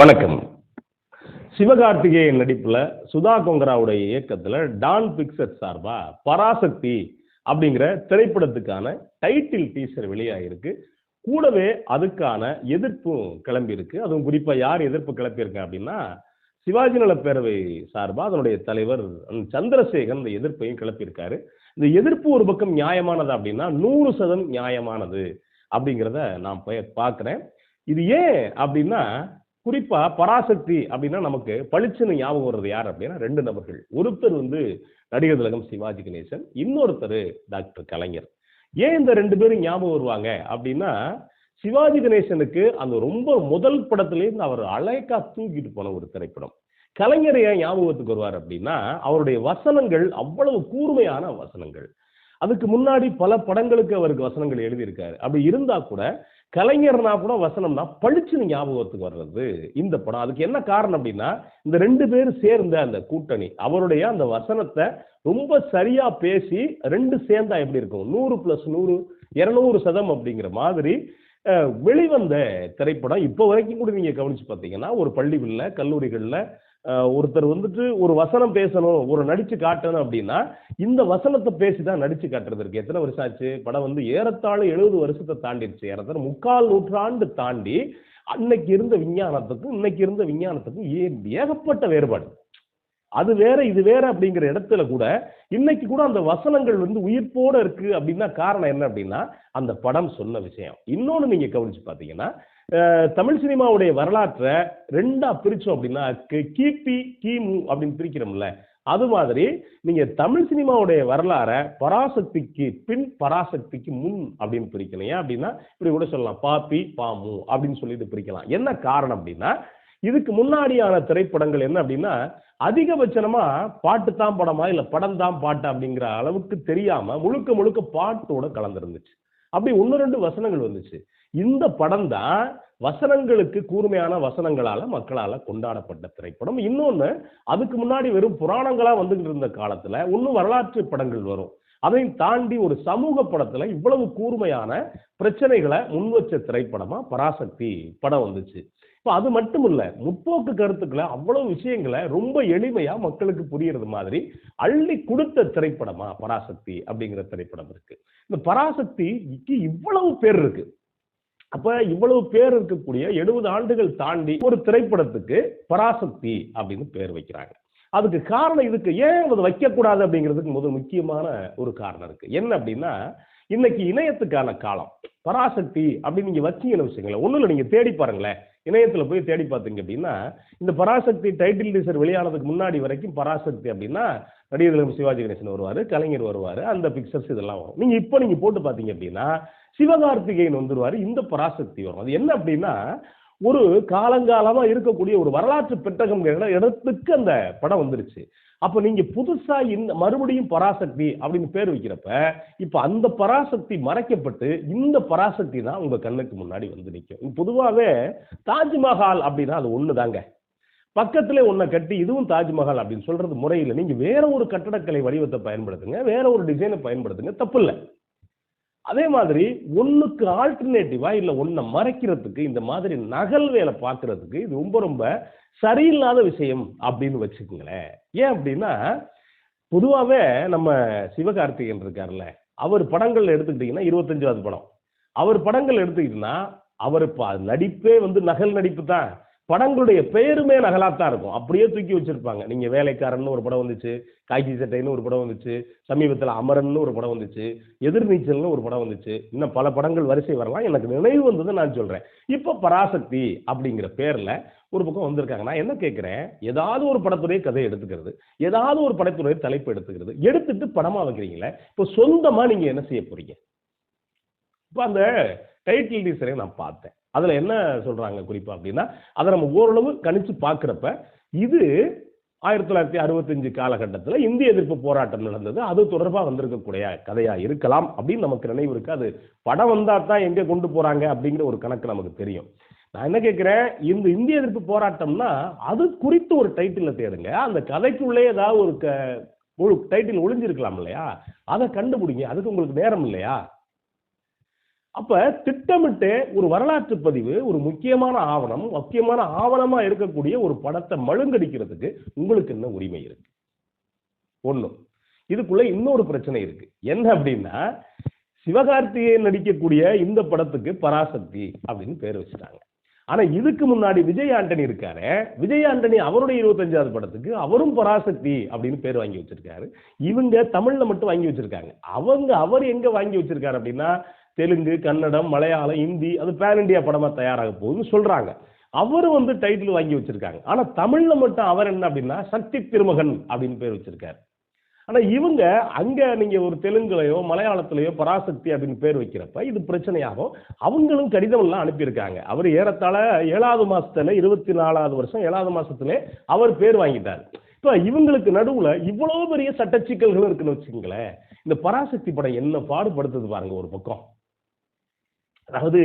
வணக்கம். சிவகார்த்திகேயன் நடிப்புல சுதா கொங்கராவுடைய இயக்கத்துல டான் பிக்சர் சார்பா பராசக்தி அப்படிங்கிற திரைப்படத்துக்கான டைட்டில் டீசர் வெளியாகிருக்கு கூடவே அதுக்கான எதிர்ப்பும் கிளம்பியிருக்கு. அதுவும் குறிப்பா யார் எதிர்ப்பு கிளப்பியிருக்க அப்படின்னா சிவாஜி நல பேரவை சார்பா அதனுடைய தலைவர் சந்திரசேகர் இந்த எதிர்ப்பையும் கிளப்பியிருக்காரு. இந்த எதிர்ப்பு ஒரு பக்கம் நியாயமானது அப்படின்னா நூறு சதம் நியாயமானது அப்படிங்கிறத நான் பார்க்குறேன். இது ஏன் அப்படின்னா குறிப்பா பராசக்தி அப்படின்னா நமக்கு பளிச்சுன்னு ஞாபகம் வர்றது யார் அப்படின்னா ரெண்டு நபர்கள். ஒருத்தர் வந்து நடிகர் திலகம் சிவாஜி கணேசன் இன்னொருத்தர் டாக்டர் கலைஞர். ஏன் இந்த ரெண்டு பேரும் ஞாபகம் வருவாங்க அப்படின்னா சிவாஜி கணேசனுக்கு அந்த ரொம்ப முதல் படத்துலேருந்து அவர் அலைக்கா தூக்கிட்டு போன ஒரு திரைப்படம். கலைஞர் ஏன் ஞாபகத்துக்கு வருவார் அப்படின்னா அவருடைய வசனங்கள் அவ்வளவு கூர்மையான வசனங்கள். அதுக்கு முன்னாடி பல படங்களுக்கு அவருக்கு வசனங்கள் எழுதியிருக்காரு. அப்படி இருந்தா கூட கலைஞர்னா கூட வசனம்னா பளிச்சுன்னு ஞாபகத்துக்கு வர்றது. இந்த படம். அதுக்கு என்ன காரணம் அப்படின்னா இந்த ரெண்டு பேர் சேர்ந்த அந்த கூட்டணி அவருடைய அந்த வசனத்தை ரொம்ப சரியா பேசி ரெண்டு சேர்ந்தா எப்படி இருக்கும்? நூறு பிளஸ் நூறு இருநூறு சதம் அப்படிங்கிற மாதிரி வெளிவந்த திரைப்படம். இப்போ வரைக்கும் கூட நீங்க கவனிச்சு பார்த்தீங்கன்னா ஒரு பள்ளிகளில் கல்லூரிகளில் ஒருத்தர் வந்துட்டு ஒரு வசனம் பேசணும் ஒரு நடிச்சு காட்டணும் அப்படின்னா இந்த வசனத்தை பேசி தான் நடிச்சு காட்டுறதுக்கு எத்தனை வருஷம் ஆச்சு? படம் வந்து ஏறத்தாழ எழுபது வருஷத்தை தாண்டிடுச்சு. ஏறத்தாழ முக்கால் நூற்றாண்டு தாண்டி அன்னைக்கு இருந்த விஞ்ஞானத்துக்கும் இன்னைக்கு இருந்த விஞ்ஞானத்துக்கும் ஏகப்பட்ட வேறுபாடு. அது வேற இது வேற அப்படிங்கிற இடத்துல கூட இன்னைக்கு கூட அந்த வசனங்கள் வந்து உயிர்ப்போட இருக்கு அப்படின்னா காரணம் என்ன அப்படின்னா அந்த படம் சொன்ன விஷயம். இன்னொன்னு நீங்க கவனிச்சு பாத்தீங்கன்னா தமிழ் சினிமாவுடைய வரலாற்றை ரெண்டா பிரிச்சோம் அப்படின்னா கி- கிபி கிமு அப்படின்னு பிரிக்கிறோம்ல அது மாதிரி நீங்க தமிழ் சினிமாவுடைய வரலாறை பராசக்திக்கு பின் பராசக்திக்கு முன் அப்படின்னு பிரிக்கணும். ஏன் அப்படின்னா இப்படி கூட சொல்லலாம் பாப்பி பாமு அப்படின்னு சொல்லிட்டு பிரிக்கலாம். என்ன காரணம் அப்படின்னா இதுக்கு முன்னாடியான திரைப்படங்கள் என்ன அப்படின்னா அதிகபட்சமா பாட்டு தான் படமா இல்ல படம் தான் பாட்டு அப்படிங்கிற அளவுக்கு தெரியாம முழுக்க முழுக்க பாட்டோட கலந்துருந்துச்சு. அப்படி ஒன்று ரெண்டு வசனங்கள் வந்துச்சு. இந்த படம் தான் வசனங்களுக்கு கூர்மையான வசனங்களால மக்களால கொண்டாடப்பட்ட திரைப்படம். இன்னொன்னு அதுக்கு முன்னாடி வெறும் புராணங்களா வந்துகிட்டு இருந்த காலத்துல இன்னும் வரலாற்று படங்கள் வரும். அதையும் தாண்டி ஒரு சமூக படத்துல இவ்வளவு கூர்மையான பிரச்சனைகளை முன்வச்ச திரைப்படமா பராசக்தி படம் வந்துச்சு. இப்போ அது மட்டும் இல்லை முற்போக்கு கருத்துக்களை அவ்வளவு விஷயங்களை ரொம்ப எளிமையா மக்களுக்கு புரியறது மாதிரி அள்ளி கொடுத்த திரைப்படமா? பராசக்தி அப்படிங்கிற திரைப்படம் இருக்கு. இந்த பராசக்திக்கு இவ்வளவு பேர் இருக்கு. அப்ப இவ்வளவு பேர் இருக்கக்கூடிய எழுபது ஆண்டுகள் தாண்டி ஒரு திரைப்படத்துக்கு பராசக்தி அப்படின்னு பேர் வைக்கிறாங்க. அதுக்கு காரணம் இதுக்கு ஏன் அது வைக்கக்கூடாது அப்படிங்கிறதுக்கு முதல் முக்கியமான ஒரு காரணம் இருக்கு. என்ன அப்படின்னா இன்னைக்கு இணையத்துக்கான காலம். பராசக்தி அப்படின்னு நீங்க வச்சீங்கன்னு வச்சுங்களேன் ஒன்றும் இல்லை நீங்க தேடி பாருங்களேன். இணையத்தில் போய் தேடி பார்த்தீங்க அப்படின்னா இந்த பராசக்தி டைட்டில் டீசர் வெளியானதுக்கு முன்னாடி வரைக்கும் பராசக்தி அப்படின்னா நடிகர் சிவாஜி கணேசன் வருவார் கலைஞர் வருவார் அந்த பிக்சர்ஸ் இதெல்லாம் வரும். நீங்கள் இப்போ நீங்கள் போட்டு பார்த்தீங்க அப்படின்னா சிவகார்த்திகேயன் வந்துருவார் இந்த பராசக்தி வரும். அது என்ன அப்படின்னா ஒரு காலங்காலமா இருக்கக்கூடிய ஒரு வரலாற்று பெட்டகம் இடத்துக்கு அந்த படம் வந்துருச்சு. அப்ப நீங்க புதுசா இந்த மறுபடியும் பராசக்தி அப்படின்னு பேர் வைக்கிறப்ப இப்ப அந்த பராசக்தி மறைக்கப்பட்டு இந்த பராசக்தி தான் உங்க கண்ணுக்கு முன்னாடி வந்து நிற்கும் பொதுவாகவே தாஜ்மஹால் அப்படின்னா அது ஒண்ணுதாங்க. பக்கத்துல ஒன்றை கட்டி இதுவும் தாஜ்மஹால் அப்படின்னு சொல்றது முறையில். நீங்க வேற ஒரு கட்டடக்கலை வடிவத்தை பயன்படுத்துங்க வேற ஒரு டிசைனை பயன்படுத்துங்க தப்பு இல்லை அதே மாதிரி ஒன்றுக்கு ஆல்டர்னேட்டிவாக இல்லை ஒன்றை மறைக்கிறதுக்கு இந்த மாதிரி நகல் வேலை பார்க்கறதுக்கு இது ரொம்ப ரொம்ப சரியில்லாத விஷயம் அப்படின்னு வச்சுக்கோங்களேன். ஏன் அப்படின்னா பொதுவாகவே நம்ம சிவகார்த்திகேயன் இருக்கார்ல அவர் படங்கள் எடுத்துக்கிட்டிங்கன்னா இருபத்தஞ்சாவது படம். அவர் படங்கள் எடுத்துக்கிட்டிங்கன்னா அவர் நடிப்பே வந்து நகல் நடிப்பு தான். படங்களுடைய பெயருமே நகலாத்தான் இருக்கும். அப்படியே தூக்கி வச்சிருப்பாங்க. நீங்க வேலைக்காரன் ஒரு படம் வந்துச்சு காய்ச்சி சட்டைன்னு ஒரு படம் வந்துச்சு சமீபத்தில் அமரன் ஒரு படம் வந்துச்சு எதிர்நீச்சல்னு ஒரு படம் வந்துச்சு இன்னும் பல படங்கள் வரிசை வரலாம். எனக்கு நினைவு வந்தது நான் சொல்றேன். இப்போ பராசக்தி அப்படிங்கிற பேர்ல ஒரு பக்கம் வந்திருக்காங்க. நான் என்ன கேட்குறேன் ஏதாவது ஒரு படத்துடைய கதையை எடுத்துக்கிறது ஏதாவது ஒரு படத்துடைய தலைப்பு எடுத்துக்கிறது எடுத்துட்டு படமா வைக்கிறீங்களே இப்போ சொந்தமா நீங்க என்ன செய்ய போறீங்க? இப்போ அந்த டைட்டில் டீசரை நான் பார்த்தேன். அதில் என்ன சொல்கிறாங்க குறிப்பாக அப்படின்னா அதை நம்ம ஓரளவு கணிச்சு பார்க்குறப்ப இது ஆயிரத்தி தொள்ளாயிரத்தி அறுபத்தஞ்சு காலகட்டத்தில் இந்திய எதிர்ப்பு போராட்டம் நடந்தது. அது தொடர்பாக வந்திருக்கக்கூடிய கதையாக இருக்கலாம் அப்படின்னு நமக்கு நினைவு இருக்கு. அது படம் வந்தால் தான் எங்கே கொண்டு போகிறாங்க அப்படிங்கிற ஒரு கணக்கு நமக்கு தெரியும். நான் என்ன கேட்குறேன் இந்த இந்திய எதிர்ப்பு போராட்டம்னா அது குறித்து ஒரு டைட்டிலை தேடுங்க. அந்த கதைக்குள்ளே ஏதாவது ஒரு க டைட்டில் ஒளிஞ்சிருக்கலாம் இல்லையா? அதை கண்டுபிடிங்க. அதுக்கு உங்களுக்கு நேரம் இல்லையா? அப்ப திட்டமிட்டு ஒரு வரலாற்று பதிவு ஒரு முக்கியமான ஆவணம் முக்கியமான ஆவணமா இருக்கக்கூடிய ஒரு படத்தை மழுங்கடிக்கிறதுக்கு உங்களுக்கு என்ன உரிமை இருக்கு. ஒண்ணு. இதுக்குள்ள இன்னொரு பிரச்சனை இருக்கு. என்ன அப்படின்னா சிவகார்த்திகேயன் நடிக்கக்கூடிய இந்த படத்துக்கு பராசக்தி அப்படின்னு பேர் வச்சுட்டாங்க. ஆனா இதுக்கு முன்னாடி விஜய் ஆண்டனி இருக்காரு. விஜய் ஆண்டனி அவருடைய இருபத்தஞ்சாவது படத்துக்கு அவரும் பராசக்தி அப்படின்னு பேர் வாங்கி வச்சிருக்காரு. இவங்க தமிழ்ல மட்டும் வாங்கி வச்சிருக்காங்க. அவங்க அவர் எங்க வாங்கி வச்சிருக்காரு அப்படின்னா தெலுங்கு கன்னடம் மலையாளம் ஹிந்தி அது பேன் இந்தியா படமா தயாராக போகுதுன்னு சொல்றாங்க. அவர் வந்து டைட்டில் வாங்கி வச்சிருக்காங்க. ஆனா தமிழ்ல மட்டும் அவர் என்ன அப்படின்னா சக்தி திருமகன் அப்படின்னு பேர் வச்சிருக்காரு. ஆனா இவங்க அங்க நீங்க ஒரு தெலுங்குலயோ மலையாளத்திலயோ பராசக்தி அப்படின்னு பேர் வைக்கிறப்ப இது பிரச்சனையாகும். அவங்களும் கடிதம் எல்லாம் அனுப்பியிருக்காங்க. அவர் ஏறத்தாழ ஏழாவது மாசத்துல இருபத்தி நாலாவது வருஷம் ஏழாவது மாசத்துல அவர் பேர் வாங்கிட்டார். இப்ப இவங்களுக்கு நடுவுல இவ்வளவு பெரிய சட்ட சிக்கல்களும் இருக்குன்னு வச்சுங்களேன் இந்த பராசக்தி படம் என்ன பாடுபடுத்துது பாருங்க ஒரு பக்கம். அதாவது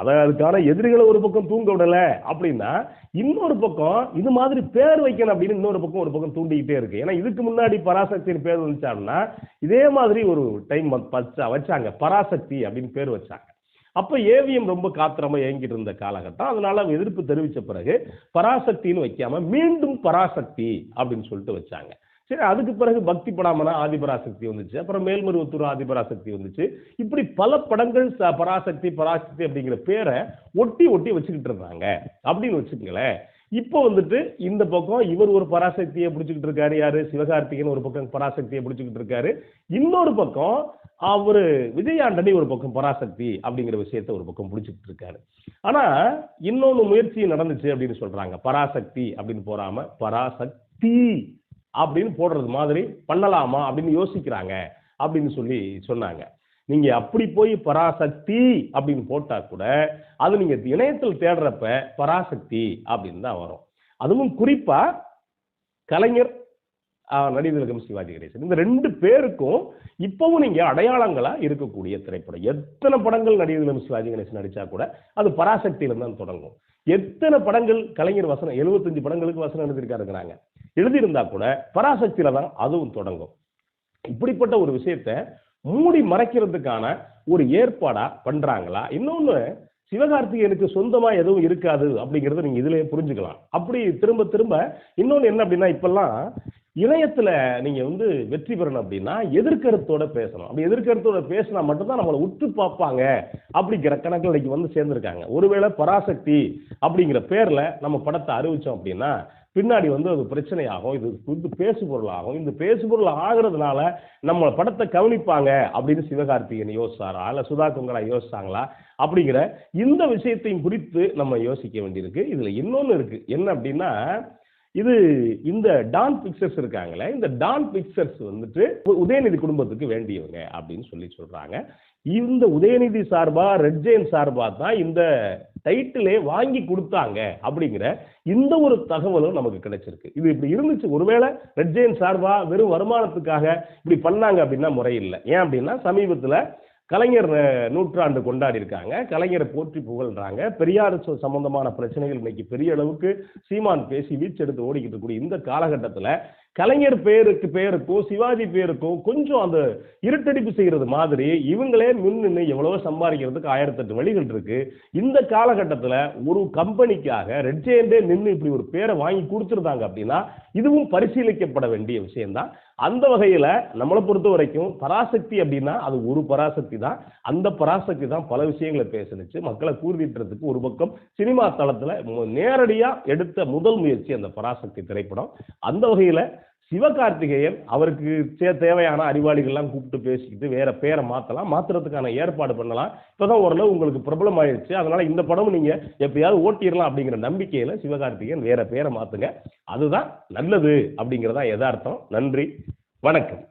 அதற்கான அதுக்கான எதிரிகளை ஒரு பக்கம் தூங்க விடல அப்படின்னா இன்னொரு பக்கம் இது மாதிரி பேர் வைக்கணும் அப்படின்னு இன்னொரு பக்கம் ஒரு பக்கம் தூண்டிக்கிட்டே இருக்கு. ஏன்னா இதுக்கு முன்னாடி பராசக்தின்னு பேர் வந்துச்சாங்கன்னா இதே மாதிரி ஒரு டைம் வச்சாங்க. பராசக்தி அப்படின்னு பேர் வச்சாங்க. அப்ப ஏவிஎம் ரொம்ப காத்திரமா இயங்கிட்டு இருந்த காலகட்டம். அதனால எதிர்ப்பு தெரிவித்த பிறகு பராசக்தின்னு வைக்காம மீண்டும் பராசக்தி அப்படின்னு சொல்லிட்டு வச்சாங்க. சரி அதுக்கு பிறகு பக்தி படாமனா ஆதிபராசக்தி வந்துச்சு. அப்புறம் மேல்மருவத்தூர் ஆதிபராசக்தி வந்துச்சு. இப்படி பல படங்கள் பராசக்தி பராசக்தி அப்படிங்கிற பேரை ஒட்டி ஒட்டி வச்சுக்கிட்டு இருந்தாங்க. அப்படின்னு வச்சுக்கங்களேன். இப்போ வந்துட்டு இந்த பக்கம் இவர் ஒரு பராசக்தியை பிடிச்சிக்கிட்டு இருக்காரு யாரு? சிவகார்த்திகன் ஒரு பக்கம் பராசக்தியை பிடிச்சிக்கிட்டு இருக்காரு. இன்னொரு பக்கம் அவரு விஜயாண்டனி ஒரு பக்கம் பராசக்தி அப்படிங்கிற விஷயத்த ஒரு பக்கம் பிடிச்சிக்கிட்டு இருக்காரு. ஆனா இன்னொன்னு முயற்சி நடந்துச்சு அப்படின்னு சொல்றாங்க. பராசக்தி அப்படின்னு போறாம பராசக்தி. அப்படின்னு போடுறது மாதிரி பண்ணலாமா அப்படின்னு யோசிக்கிறாங்க அப்படின்னு சொல்லி சொன்னாங்க. நீங்க அப்படி போய் பராசக்தி அப்படின்னு போட்டா கூட அது நீங்க இணையத்தில் தேடுறப்ப பராசக்தி அப்படின்னு தான் வரும். அதுவும் குறிப்பா கலைஞர் ஆஹ், நடிகர் திலகம் சிவாஜி கணேசன். இந்த ரெண்டு பேருக்கும் இப்பவும் நீங்க அடையாளங்களா இருக்கக்கூடிய திரைப்படம். எத்தனை படங்கள் நடிகர் திலகம் சிவாஜி கணேசன் நடிச்சா கூட அது பராசக்தியில தான் தொடங்கும். எத்தனை படங்கள் கலைஞர் வசனம் 75 படங்களுக்கு வசனம் எழுதியிருக்காருங்கிறாங்க. எழுதியிருந்தா கூட பராசக்தியில தான் அதுவும் தொடங்கும். இப்படிப்பட்ட ஒரு விஷயத்த மூடி மறைக்கிறதுக்கான ஒரு ஏற்பாடா பண்றாங்களா? இன்னொன்னு சிவகார்த்திகேயனுக்கு சொந்தமா எதுவும் இருக்காது அப்படிங்கறத நீங்க இதுலயே புரிஞ்சுக்கலாம். அப்படி திரும்ப திரும்ப இன்னொன்னு என்ன அப்படின்னா இப்பெல்லாம் இணையத்துல நீங்க வந்து வெற்றி பெறணும் அப்படின்னா எதிர்கருத்தோட பேசணும். அப்படி எதிர்கருத்தோட பேசினா மட்டும்தான் நம்மளை உற்று பார்ப்பாங்க அப்படிங்கிற கணக்கில் இன்னைக்கு வந்து சேர்ந்திருக்காங்க. ஒருவேளை பராசக்தி அப்படிங்கிற பேர்ல நம்ம படத்தை அறிவிச்சோம் அப்படின்னா பின்னாடி வந்து அது பிரச்சனையாகும். இது இது பேசு பொருளாகும் இந்த பேசு ஆகிறதுனால நம்ம படத்தை கவனிப்பாங்க அப்படின்னு சிவகார்த்திகேயன் யோசிச்சாரா? இல்லை சுதா குங்கரா யோசிச்சாங்களா? அப்படிங்கிற இந்த விஷயத்தையும் குறித்து நம்ம யோசிக்க வேண்டியிருக்கு. இதில் இன்னொன்று இருக்கு. என்ன அப்படின்னா இது இந்த டான் பிக்சர்ஸ் இருக்காங்களே இந்த டான் பிக்சர்ஸ் வந்துட்டு உதயநிதி குடும்பத்துக்கு வேண்டியவங்க அப்படின்னு சொல்லி சொல்றாங்க. இந்த உதயநிதி சார்பா ரெட் ஜெயின் சார்பா தான் இந்த டைட்டிலே வாங்கி கொடுத்தாங்க அப்படிங்கிற இந்த ஒரு தகவலும் நமக்கு கிடைச்சிருக்கு. இது இப்படி இருந்துச்சு. ஒருவேளை ரெட் ஜெயின் சார்பா வெறும் வருமானத்துக்காக இப்படி பண்ணாங்க அப்படின்னா முறையில்லை. ஏன் அப்படின்னா சமீபத்துல கலைஞர் நூற்றாண்டு கொண்டாடி இருக்காங்க கலைஞரை போற்றி புகழ்றாங்க. பெரியார் சம்பந்தமான பிரச்சனைகள் இன்னைக்கு பெரிய அளவுக்கு சீமான் பேசி வீச்செடுத்து ஓடிக்கிட்டு இருக்கக்கூடிய இந்த காலகட்டத்தில் கலைஞர் பேருக்கு பேருக்கும் சிவாஜி பேருக்கும் கொஞ்சம் அந்த இருட்டடிப்பு செய்கிறது மாதிரி இவங்களே முன் நின்று எவ்வளவோ சம்பாதிக்கிறதுக்கு ஆயிரத்தெட்டு வழிகள் இருக்கு. இந்த காலகட்டத்தில் ஒரு கம்பெனிக்காக ரெட் ஜெயண்டே நின்று இப்படி ஒரு பேரை வாங்கி கொடுத்துருந்தாங்க அப்படின்னா இதுவும் பரிசீலிக்கப்பட வேண்டிய விஷயம்தான். அந்த வகையில் நம்மளை பொறுத்த வரைக்கும் பராசக்தி அப்படின்னா அது ஒரு பராசக்தி தான். அந்த பராசக்தி தான் பல விஷயங்களை பேசணுச்சு மக்களை கூர்திட்டுறதுக்கு ஒரு பக்கம் சினிமா தளத்தில் நேரடியாக எடுத்த முதல் முயற்சி அந்த பராசக்தி திரைப்படம். அந்த வகையில் சிவகார்த்திகேயன் அவருக்கு தேவையான அறிவாளிகள்லாம் கூப்பிட்டு பேசிக்கிட்டு வேற பேரை மாத்தலாம் மாத்துறதுக்கான ஏற்பாடு பண்ணலாம். இப்பதான் ஓரளவு உங்களுக்கு பிரபலம் ஆயிடுச்சு. அதனால இந்த படம் நீங்க எப்பயாவது ஓட்டிடலாம் அப்படிங்கிற நம்பிக்கையில சிவகார்த்திகேயன் வேற பேரை மாத்துங்க. அதுதான் நல்லது அப்படிங்கறதா யதார்த்தம். நன்றி. வணக்கம்.